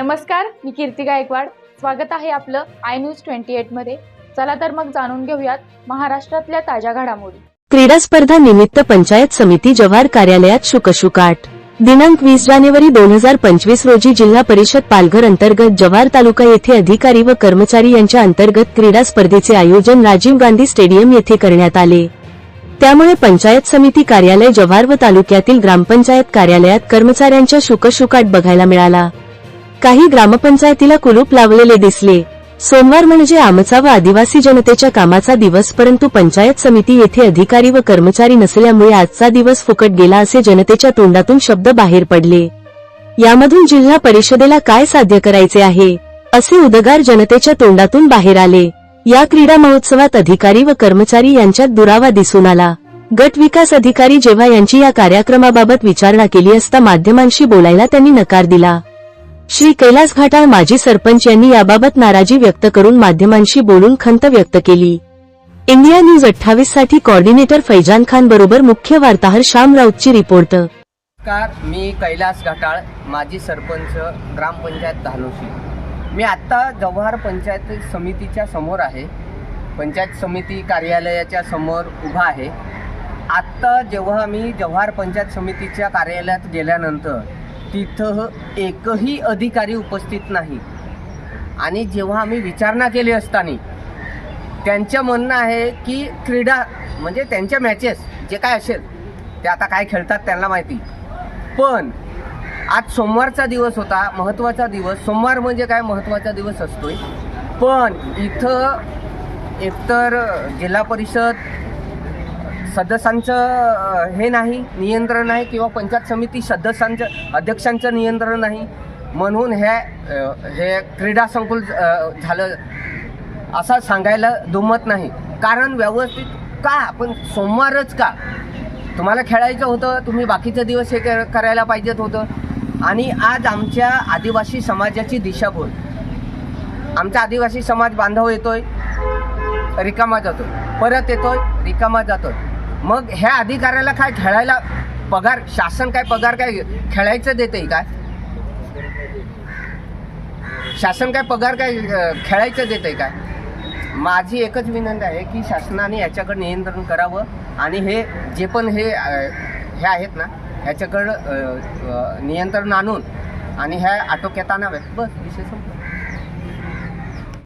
नमस्कार मी कीर्ती गायकवाड. स्वागत आहे आपलं आय न्यूज ट्वेंटी एटमध्ये चला तर मग जाणून घेऊयात महाराष्ट्रातल्या ताज्या घडामोडी. क्रीडा स्पर्धा निमित्त पंचायत समिती जव्हार कार्यालयात शुकशुकाट. दिनांक वीस जानेवारी दोन हजार पंचवीस रोजी जिल्हा परिषद पालघर अंतर्गत जव्हार तालुका येथे अधिकारी व कर्मचारी यांच्या अंतर्गत क्रीडा स्पर्धेचे आयोजन राजीव गांधी स्टेडियम येथे करण्यात आले. त्यामुळे पंचायत समिती कार्यालय जव्हार व तालुक्यातील ग्रामपंचायत कार्यालयात कर्मचाऱ्यांच्या शुकशुकाट बघायला मिळाला. काही ग्रामपंचायतीला कुलूप लावलेले दिसले. सोमवार म्हणजे आमचा व आदिवासी जनतेच्या कामाचा दिवस परंतु पंचायत समिती येथे अधिकारी व कर्मचारी नसल्यामुळे आजचा दिवस फुकट गेला असे जनतेच्या तोंडातून शब्द बाहेर पडले. यामधून जिल्हा परिषदेला काय साध्य करायचे आहे असे उदगार जनतेच्या तोंडातून बाहेर आले. या क्रीडा महोत्सवात अधिकारी व कर्मचारी यांच्यात दुरावा दिसून आला. गट विकास अधिकारी जेव्हा यांची या कार्यक्रमाबाबत विचारणा केली असता माध्यमांशी बोलायला त्यांनी नकार दिला. श्री कैलास घाटाळ माजी सरपंच यांनी याबाबत नाराजी व्यक्त करून माध्यमांशी बोलून खंत व्यक्त केली. इंडिया न्यूज अठ्ठावीससाठी कॉर्डिनेटर फैजान खान बरोबर मुख्य वार्ताहर श्याम राऊतची रिपोर्ट. नमस्कार मी कैलास घाटाळ माजी सरपंच ग्रामपंचायत धानोशी. मी आत्ता जव्हार पंचायत समितीच्या समोर आहे. पंचायत समिती कार्यालयाच्या समोर उभा आहे. आत्ता जेव्हा मी जव्हार पंचायत समितीच्या कार्यालयात गेल्यानंतर तिथं एकही अधिकारी उपस्थित नाही. आणि जेव्हा आम्ही विचारणा केली असताना त्यांचं म्हणणं आहे की क्रीडा म्हणजे त्यांच्या मॅचेस जे काय असेल ते आता काय खेळतात त्यांना माहिती. पण आज सोमवारचा दिवस होता महत्त्वाचा दिवस. सोमवार म्हणजे काय महत्त्वाचा दिवस असतोय. पण इथं एकतर जिल्हा परिषद सदस्यांचं हे नाही नियंत्रण नाही किंवा पंचायत समिती सदस्यांचं अध्यक्षांचं नियंत्रण नाही. म्हणून हे हे क्रीडा संकुल झालं. असं सांगायला दुमत नाही. कारण व्यवस्थित का? आपण सोमवारच का? तुम्हाला खेळायचं होतं तुम्ही बाकीचे दिवस हे करायला पाहिजेत होतं. आणि आज आमच्या आदिवासी समाजाची दिशाभूल. आमचा आदिवासी समाज बांधव येतोय रिकामा जातोय परत येतोय रिकामा जातोय मग ह्या अधिकाऱ्याला काय खेळायला पगार शासन काय पगार काय खेळायचं देते काय शासन काय पगार काय खेळायचं देते काय माझी एकच विनंती आहे की शासनाने याच्याकडे नियंत्रण करावं आणि हे जे पण हे हे आहेत ना ह्याच्याकडं नियंत्रण आणून आणि ह्या आटोक्यात आणाव्यात. बस विषय संपला.